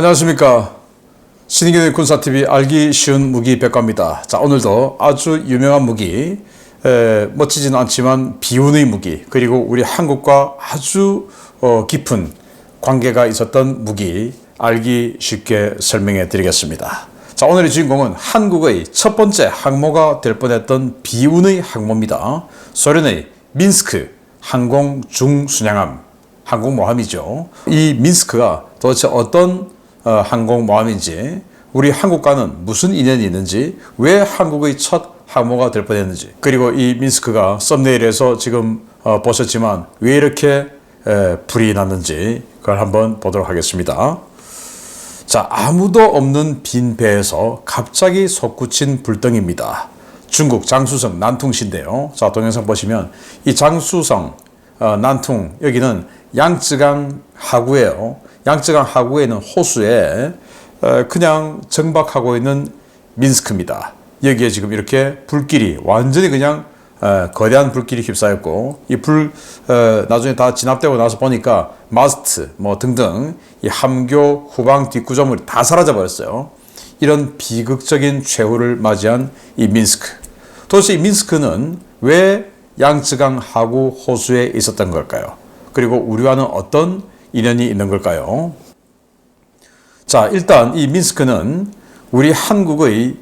안녕하십니까. 신인경의 군사TV 알기 쉬운 무기 백과입니다. 자, 오늘도 아주 유명한 무기, 에, 멋지지는 않지만 비운의 무기, 그리고 우리 한국과 아주 어, 깊은 관계가 있었던 무기, 알기 쉽게 설명해 드리겠습니다. 자, 오늘의 주인공은 한국의 첫 번째 항모가 될 뻔했던 비운의 항모입니다. 소련의 민스크 항공 중순양함 항공모함이죠. 이 민스크가 도대체 어떤 어, 항공모함인지 우리 한국과는 무슨 인연이 있는지 왜 한국의 첫 항모가 될 뻔했는지 그리고 이 민스크가 썸네일에서 지금 어, 보셨지만 왜 이렇게 에, 불이 났는지 그걸 한번 보도록 하겠습니다. 자, 아무도 없는 빈 배에서 갑자기 솟구친 불덩이입니다. 중국 장수성 난퉁시인데요. 자, 동영상 보시면 이 장수성 어, 난퉁 여기는 양쯔강 하구예요. 양쯔강 하구에 있는 호수에 어, 그냥 정박하고 있는 민스크입니다. 여기에 지금 이렇게 불길이 완전히 그냥 어, 거대한 불길이 휩싸였고 이 불 나중에 다 진압되고 나서 보니까 마스트 뭐 등등 이 함교 후방 뒷구조물이 다 사라져 버렸어요. 이런 비극적인 최후를 맞이한 이 민스크. 도대체 이 민스크는 왜 양쯔강 하구 호수에 있었던 걸까요? 그리고 우리와는 어떤 인연이 있는 걸까요? 자, 일단 이 민스크는 우리 한국의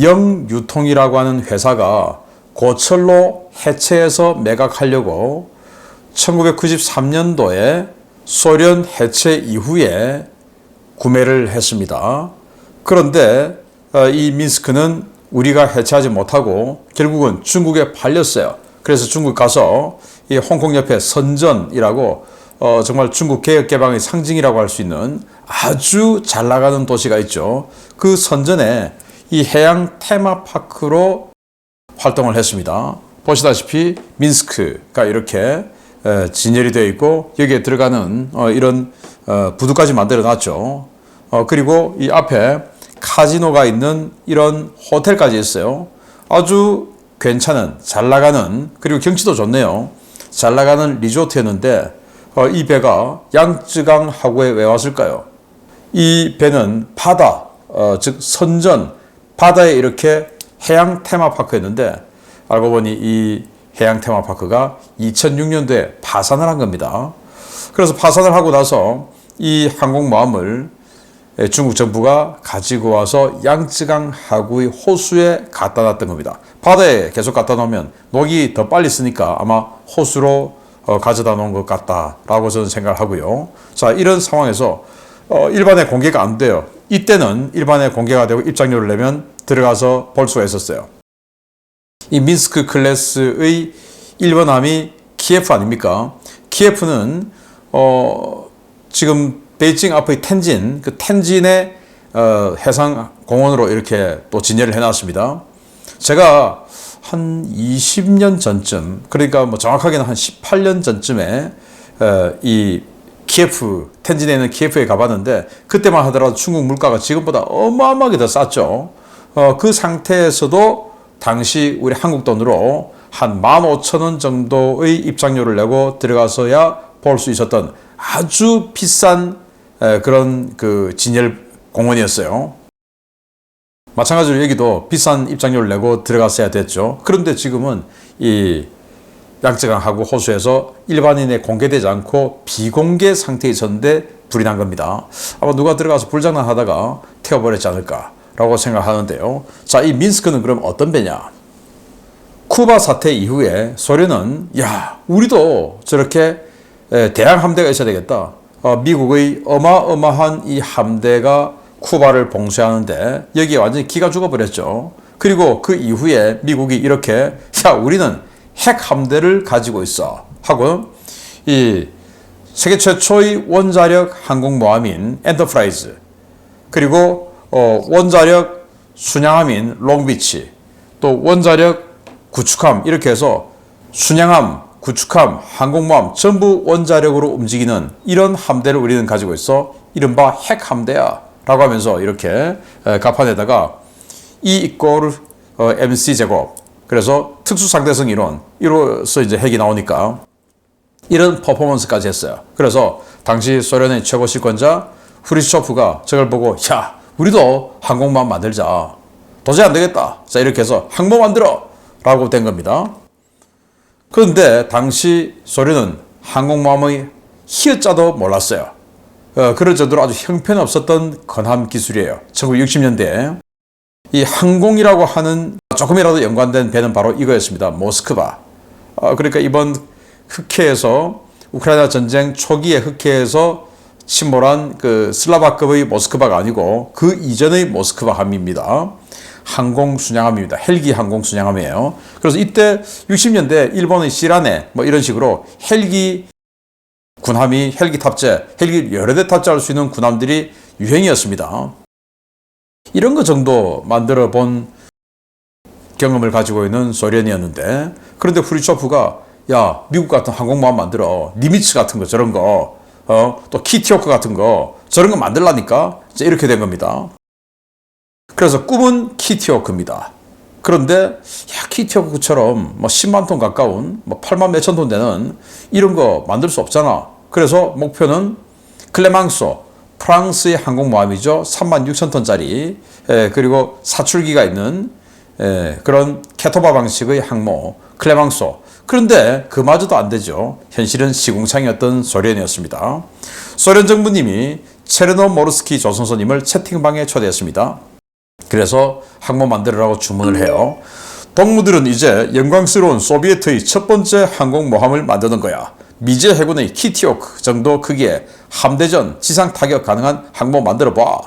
영유통이라고 하는 회사가 고철로 해체해서 매각하려고 1993년도에 소련 해체 이후에 구매를 했습니다. 그런데 어, 이 민스크는 우리가 해체하지 못하고 결국은 중국에 팔렸어요. 그래서 중국 가서 이 홍콩 옆에 선전이라고 어, 정말 중국 개혁 개방의 상징이라고 할 수 있는 아주 잘 나가는 도시가 있죠. 그 선전에 이 해양 테마파크로 활동을 했습니다. 보시다시피 민스크가 이렇게 에, 진열이 되어 있고 여기에 들어가는 어, 이런 어, 부두까지 만들어 놨죠. 어, 그리고 이 앞에 카지노가 있는 이런 호텔까지 있어요. 아주 괜찮은 잘 나가는 그리고 경치도 좋네요. 잘 나가는 리조트였는데 어, 이 배가 양쯔강 하구에 왜 왔을까요? 이 배는 바다, 어, 즉 선전 바다에 이렇게 해양 테마파크였는데 알고 보니 이 해양 테마파크가 2006년도에 파산을 한 겁니다. 그래서 파산을 하고 나서 이 항공모함을 중국 정부가 가지고 와서 양쯔강 하구의 호수에 갖다 놨던 겁니다. 바다에 계속 갖다 놓으면 녹이 더 빨리 쓰니까 아마 호수로 어, 가져다 놓은 것 같다라고 저는 생각을 하고요. 자, 이런 상황에서 어, 일반에 공개가 안 돼요. 이때는 일반에 공개가 되고 입장료를 내면 들어가서 볼 수가 있었어요. 이 민스크 클래스의 1번함이 키예프 아닙니까? 키예프는 어, 지금 베이징 앞의 텐진, 그 텐진의 어, 해상 공원으로 이렇게 또 진열을 해놨습니다. 제가 한 20년 전쯤, 그러니까 뭐 정확하게는 한 18년 전쯤에 어, 이 키예프, 텐진에 있는 키예프에 가봤는데 그때만 하더라도 중국 물가가 지금보다 어마어마하게 더 쌌죠. 어, 그 상태에서도 당시 우리 한국 돈으로 한 15,000원 정도의 입장료를 내고 들어가서야 볼 수 있었던 아주 비싼 에, 그런 그 진열 공원이었어요. 마찬가지로 여기도 비싼 입장료를 내고 들어갔어야 됐죠. 그런데 지금은 이 양쯔강하고 호수에서 일반인에 공개되지 않고 비공개 상태에 있었는데 불이 난 겁니다. 아마 누가 들어가서 불장난 하다가 태워버렸지 않을까라고 생각하는데요. 자, 이 민스크는 그럼 어떤 배냐? 쿠바 사태 이후에 소련은 야, 우리도 저렇게 대양 함대가 있어야 되겠다. 어, 미국의 어마어마한 이 함대가 쿠바를 봉쇄하는데 여기에 완전히 기가 죽어버렸죠. 그리고 그 이후에 미국이 이렇게 야 우리는 핵 함대를 가지고 있어. 하고 이 세계 최초의 원자력 항공모함인 엔터프라이즈 그리고 어, 원자력 순양함인 롱비치 또 원자력 구축함 이렇게 해서 순양함 구축함, 항공모함 전부 원자력으로 움직이는 이런 함대를 우리는 가지고 있어. 이른바 핵 함대야 라고 하면서 이렇게 가판에다가 E 이꼴 MC 제곱 그래서 특수상대성 이론 이로서 이제 핵이 나오니까 이런 퍼포먼스까지 했어요. 그래서 당시 소련의 최고 실권자 후리쇼프가 저걸 보고 야 우리도 항공모함 만들자. 도저히 안 되겠다. 자 이렇게 해서 항모 만들어. 라고 된 겁니다. 그런데 당시 소련은 항공모함의 히읗자도 몰랐어요 어, 그럴 정도로 아주 형편없었던 건함 기술이에요 1960년대 이 항공이라고 하는 조금이라도 연관된 배는 바로 이거였습니다 모스크바 어, 그러니까 이번 흑해에서 우크라이나 전쟁 초기에 흑해에서 침몰한 그 슬라바급의 모스크바가 아니고 그 이전의 모스크바 함입니다. 항공 순양함입니다. 헬기 항공 순양함이에요. 그래서 이때 60년대 일본의 시라네 뭐 이런 식으로 헬기 군함이 헬기 탑재, 헬기 여러 대 탑재할 수 있는 군함들이 유행이었습니다. 이런 거 정도 만들어 본 경험을 가지고 있는 소련이었는데 그런데 후리초프가 야 미국 같은 항공모함 만들어 니미츠 같은 거 저런 거 어, 또 키티오크 같은 거 저런 거 만들라니까 이제 이렇게 된 겁니다. 그래서 꿈은 키티오크입니다. 그런데 야 키티오크처럼 뭐 10만 톤 가까운 뭐 8만 몇천 톤 되는 이런 거 만들 수 없잖아. 그래서 목표는 클레망소 프랑스의 항공모함이죠. 3만 6천 톤짜리 에, 그리고 사출기가 있는 에, 그런 캐토바 방식의 항모 클레망소 그런데 그마저도 안 되죠. 현실은 시궁창이었던 소련이었습니다. 소련 정부님이 체르노 모르스키 조선소님을 채팅방에 초대했습니다. 그래서 항모 만들으라고 주문을 해요. 동무들은 이제 영광스러운 소비에트의 첫 번째 항공모함을 만드는 거야. 미제 해군의 키티오크 정도 크기의 함대전 지상 타격 가능한 항모 만들어 봐.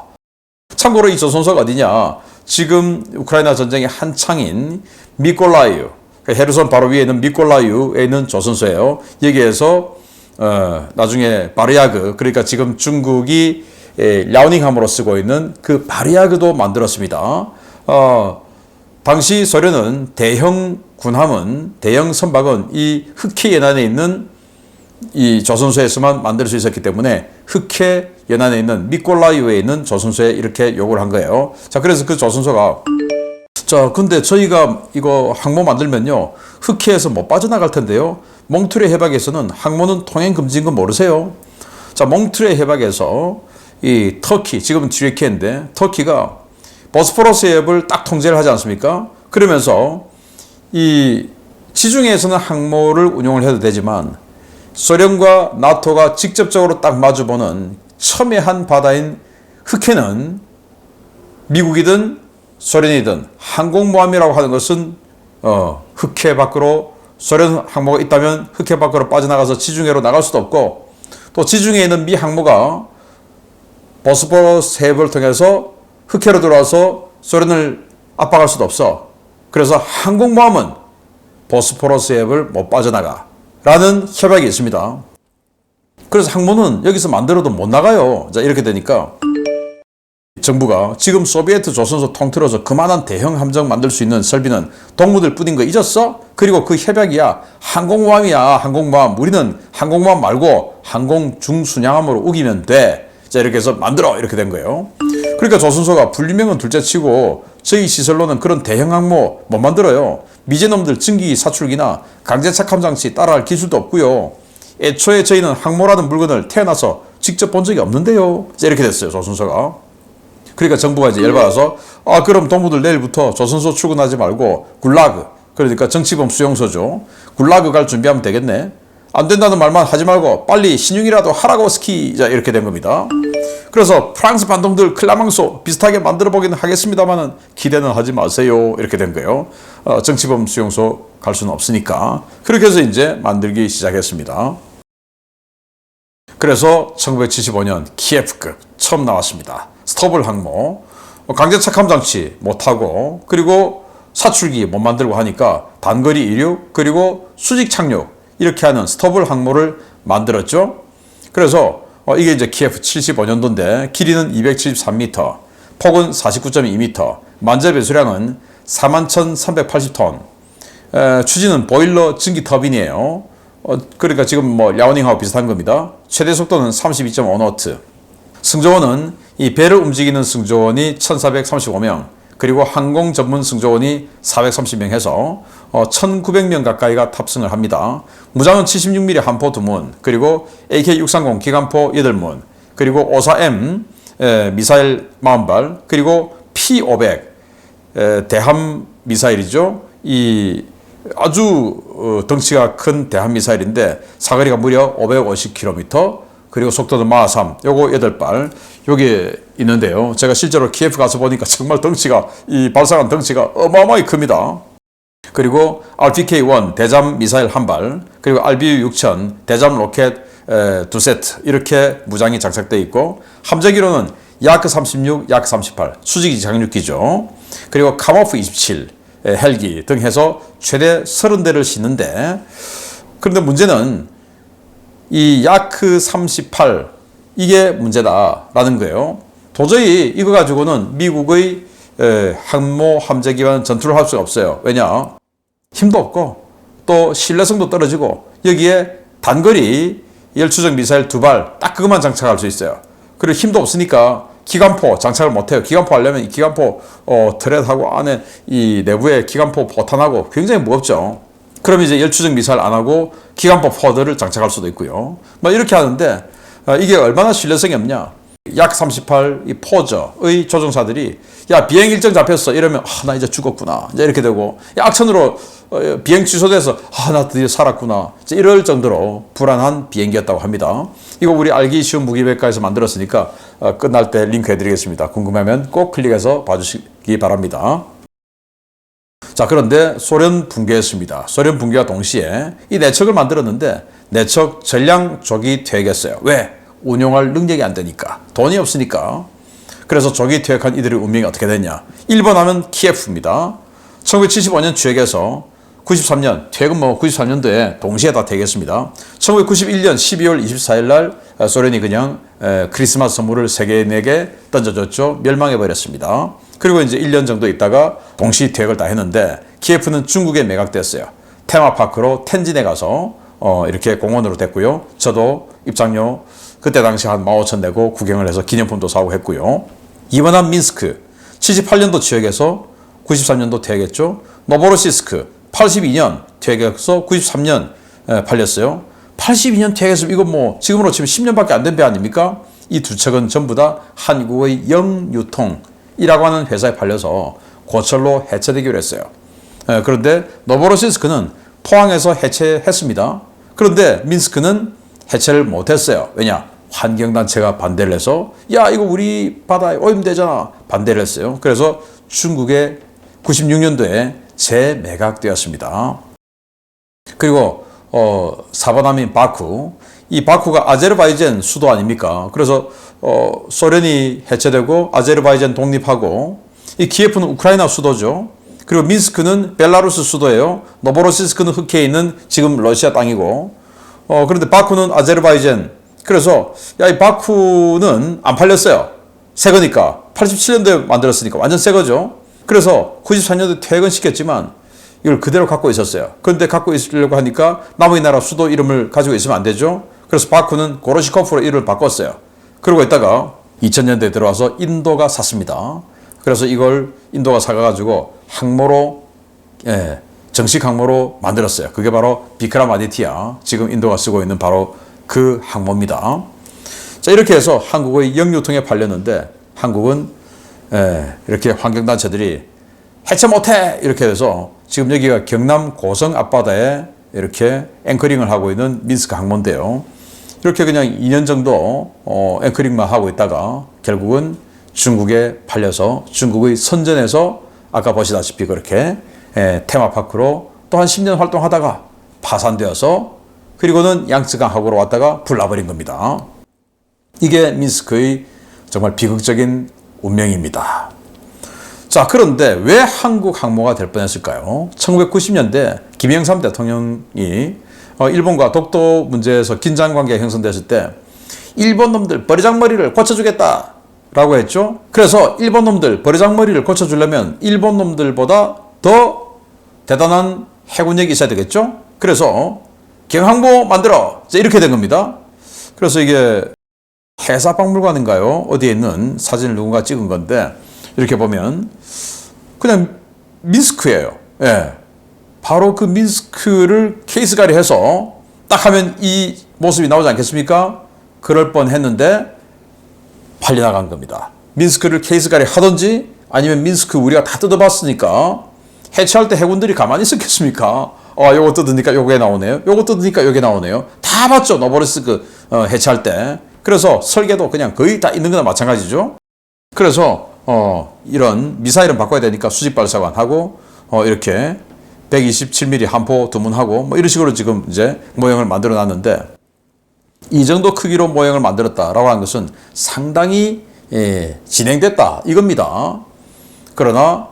참고로 이 조선소가 어디냐? 지금 우크라이나 전쟁의 한창인 미콜라이우 헤르손 바로 위에 있는 미콜라이우에 있는 조선소예요. 여기에서 어, 나중에 바리아그 그러니까 지금 중국이 에, 랴오닝함으로 쓰고 있는 그 바리아그도 만들었습니다. 어, 당시 소련은 대형 군함은 대형 선박은 이 흑해 연안에 있는 이 조선소에서만 만들 수 있었기 때문에 흑해 연안에 있는 미콜라이우에 있는 조선소에 이렇게 요구를 한 거예요. 자, 그래서 그 조선소가 자, 근데 저희가 이거 항모 만들면요. 흑해에서 못 빠져나갈 텐데요. 몽트레 해박에서는 항모는 통행 금지인 거 모르세요? 자, 몽트레 해박에서 이 터키, 지금은 튀르키예인데 터키가 보스포러스 해협을 딱 통제를 하지 않습니까? 그러면서 이 지중해에서는 항모를 운용을 해도 되지만 소련과 나토가 직접적으로 딱 마주보는 첨예한 바다인 흑해는 미국이든 소련이든 항공모함이라고 하는 것은 어, 흑해 밖으로 소련 항모가 있다면 흑해 밖으로 빠져나가서 지중해로 나갈 수도 없고 또 지중해에 있는 미 항모가 보스포러스 해협을 통해서 흑해로 들어와서 소련을 압박할 수도 없어. 그래서 항공모함은 보스포러스 해협을 못 빠져나가. 라는 협약이 있습니다. 그래서 항모는 여기서 만들어도 못 나가요. 자, 이렇게 되니까 정부가 지금 소비에트 조선소 통틀어서 그만한 대형 함정 만들 수 있는 설비는 동무들 뿐인 거 잊었어? 그리고 그 협약이야. 항공모함이야. 항공모함. 우리는 항공모함 말고 항공 중순양함으로 우기면 돼. 자, 이렇게 해서 만들어. 이렇게 된 거예요. 그러니까 조선소가 분리명은 둘째 치고 저희 시설로는 그런 대형 항모 못 만들어요. 미제놈들 증기 사출기나 강제 착함 장치 따라할 기술도 없고요. 애초에 저희는 항모라는 물건을 태어나서 직접 본 적이 없는데요. 자, 이렇게 됐어요. 조선소가. 그러니까 정부가 이제 열받아서 아 그럼 동무들 내일부터 조선소 출근하지 말고 굴라그 그러니까 정치범 수용소죠. 굴라그 갈 준비하면 되겠네. 안 된다는 말만 하지 말고 빨리 신용이라도 하라고 스키 자 이렇게 된 겁니다. 그래서 프랑스 반동들 클라망소 비슷하게 만들어 보기는 하겠습니다만은 기대는 하지 마세요 이렇게 된 거예요. 어, 정치범 수용소 갈 수는 없으니까 그렇게 해서 이제 만들기 시작했습니다. 그래서 1975년 키예프급 처음 나왔습니다. 스토블 항모, 강제 착함 장치 못하고 그리고 사출기 못 만들고 하니까 단거리 이륙 그리고 수직 착륙 이렇게 하는 스토블 항모를 만들었죠. 그래서 어, 이게 이제 키예프 75년도인데 길이는 273m, 폭은 49.2m, 만재 배수량은 41,380톤. 에, 추진은 보일러 증기 터빈이에요. 어, 그러니까 지금 뭐 야오닝하고 비슷한 겁니다. 최대 속도는 32.5노트. 승조원은 이 배를 움직이는 승조원이 1,435명, 그리고 항공 전문 승조원이 430명 해서 어, 1,900명 가까이가 탑승을 합니다. 무장은 76mm 함포 2문, 그리고 AK-630 기관포 8문, 그리고 54M 에, 미사일 40발, 그리고 P500 에, 대함 미사일이죠. 이 아주 어, 덩치가 큰 대함 미사일인데 사거리가 무려 550km 그리고 속도는 마하 3 요거 8발 여기 있는데요. 제가 실제로 키예프 가서 보니까 정말 덩치가 이 발사한 덩치가 어마어마하게 큽니다. 그리고 RPK-1 대잠 미사일 한 발, 그리고 RBU-6000 대잠 로켓 에, 두 세트 이렇게 무장이 장착되어 있고 함재기로는 야크 36, 야크 38 수직이 장륙기죠. 그리고 카모프 27 에, 헬기 등 해서 최대 30대를 싣는데 그런데 문제는 이 야크 38 이게 문제다라는 거예요. 도저히 이거 가지고는 미국의 에, 항모 함재기와는 전투를 할 수가 없어요. 왜냐? 힘도 없고 또 신뢰성도 떨어지고 여기에 단거리 열추적 미사일 두 발 딱 그것만 장착할 수 있어요. 그리고 힘도 없으니까 기관포 장착을 못해요. 기관포 하려면 이 기관포 어, 트렛하고 안에 이 내부에 기관포 포탄하고 굉장히 무겁죠. 그럼 이제 열추적 미사일 안 하고 기관포 포드를 장착할 수도 있고요. 뭐 이렇게 하는데 어, 이게 얼마나 신뢰성이 없냐? 약 38 이 포저의 조종사들이 야 비행 일정 잡혔어 이러면 아 나 이제 죽었구나 이제 이렇게 되고 야, 악천후로 어, 비행 취소돼서 아 나 드디어 살았구나 이럴 정도로 불안한 비행기였다고 합니다. 이거 우리 알기 쉬운 무기백과에서 만들었으니까 어, 끝날 때 링크 해드리겠습니다. 궁금하면 꼭 클릭해서 봐주시기 바랍니다. 자 그런데 소련 붕괴했습니다. 소련 붕괴와 동시에 이 내척을 만들었는데 내척 전량 조기 퇴역했어요. 왜? 운용할 능력이 안 되니까. 돈이 없으니까. 그래서 조기 퇴역한 이들의 운명이 어떻게 됐냐? 1번 하면 키예프입니다. 1975년 취역해서 93년 퇴역은 뭐 93년도에 동시에 다 퇴역했습니다. 1991년 12월 24일 날 소련이 그냥 크리스마스 선물을 세계인에게 던져줬죠. 멸망해 버렸습니다 그리고 이제 1년 정도 있다가 동시 퇴역을 다 했는데 키예프는 중국에 매각됐어요 테마파크로 텐진에 가서 어, 이렇게 공원으로 됐고요 저도 입장료 그때 당시 한 15,000 내고 구경을 해서 기념품도 사고 했고요. 이번한 민스크 78년도 취역해서 93년도 퇴역했죠. 노보로시스크 82년 퇴역해서 93년 팔렸어요. 82년 퇴역해서 이거 뭐 지금으로 치면 10년밖에 안 된 배 아닙니까? 이 두 척은 전부 다 한국의 영유통 이라고 하는 회사에 팔려서 고철로 해체되기로 했어요. 그런데 노보로시스크는 포항에서 해체했습니다. 그런데 민스크는 해체를 못했어요. 왜냐? 환경단체가 반대를 해서 야 이거 우리 바다에 오염되잖아 반대를 했어요. 그래서 중국에 96년도에 재매각되었습니다. 그리고 어, 사바남인 바쿠 이 바쿠가 아제르바이젠 수도 아닙니까? 그래서 어, 소련이 해체되고 아제르바이젠 독립하고 이 키예프는 우크라이나 수도죠. 그리고 민스크는 벨라루스 수도예요. 노보로시스크는 흑해에 있는 지금 러시아 땅이고 어, 그런데 바쿠는 아제르바이젠. 그래서, 야, 이 바쿠는 안 팔렸어요. 새 거니까. 87년도에 만들었으니까 완전 새 거죠. 그래서 94년도에 퇴근시켰지만 이걸 그대로 갖고 있었어요. 그런데 갖고 있으려고 하니까 남의 나라 수도 이름을 가지고 있으면 안 되죠. 그래서 바쿠는 고로시코프로 이름을 바꿨어요. 그러고 있다가 2000년대에 들어와서 인도가 샀습니다. 그래서 이걸 인도가 사가지고 항모로 예, 정식 항모로 만들었어요. 그게 바로 비크람 아디티아, 지금 인도가 쓰고 있는 바로 그 항모입니다. 자, 이렇게 해서 한국의 영유통에 팔렸는데 한국은 에, 이렇게 환경단체들이 해체 못해! 이렇게 해서 지금 여기가 경남 고성 앞바다에 이렇게 앵커링을 하고 있는 민스크 항모인데요. 이렇게 그냥 2년 정도 어, 앵커링만 하고 있다가 결국은 중국에 팔려서 중국의 선전에서 아까 보시다시피 그렇게 예, 테마파크로 또 한 10년 활동하다가 파산되어서 그리고는 양쯔강하고로 왔다가 불나버린 겁니다. 이게 민스크의 정말 비극적인 운명입니다. 자, 그런데 왜 한국 항모가 될 뻔했을까요? 1990년대 김영삼 대통령이 어, 일본과 독도 문제에서 긴장 관계가 형성됐을 때 일본 놈들 버리장머리를 고쳐주겠다 라고 했죠. 그래서 일본 놈들 버리장머리를 고쳐주려면 일본 놈들보다 더 대단한 해군력이 있어야 되겠죠? 그래서 경항모 만들어! 이렇게 된 겁니다. 그래서 이게 해사박물관인가요? 어디에 있는 사진을 누군가 찍은 건데 이렇게 보면 그냥 민스크예요. 예. 바로 그 민스크를 케이스가리 해서 딱 하면 이 모습이 나오지 않겠습니까? 그럴 뻔 했는데 팔려나간 겁니다. 민스크를 케이스가리 하든지 아니면 민스크 우리가 다 뜯어봤으니까 해체할 때 해군들이 가만히 있었겠습니까? 어, 요거 뜯으니까 요게 나오네요. 요거 뜯으니까 요게 나오네요. 다 봤죠. 노버리스크 어, 해체할 때. 그래서 설계도 그냥 거의 다 있는 거나 마찬가지죠. 그래서 어, 이런 미사일은 바꿔야 되니까 수직 발사관 하고 어, 이렇게 127mm 함포 두문하고 뭐 이런 식으로 지금 이제 모형을 만들어 놨는데 이 정도 크기로 모형을 만들었다라고 하는 것은 상당히 예, 진행됐다 이겁니다. 그러나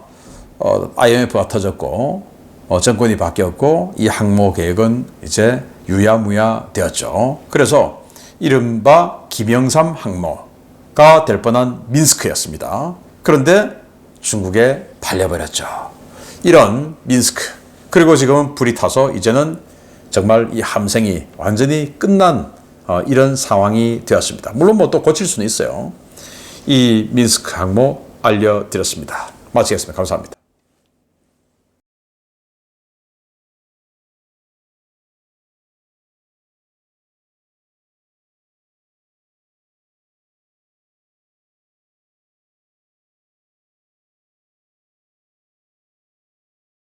어, IMF가 터졌고 어, 정권이 바뀌었고 이 항모 계획은 이제 유야무야 되었죠. 그래서 이른바 김영삼 항모가 될 뻔한 민스크였습니다. 그런데 중국에 팔려버렸죠. 이런 민스크 그리고 지금은 불이 타서 이제는 정말 이 함생이 완전히 끝난 어, 이런 상황이 되었습니다. 물론 뭐 또 고칠 수는 있어요. 이 민스크 항모 알려드렸습니다. 마치겠습니다. 감사합니다.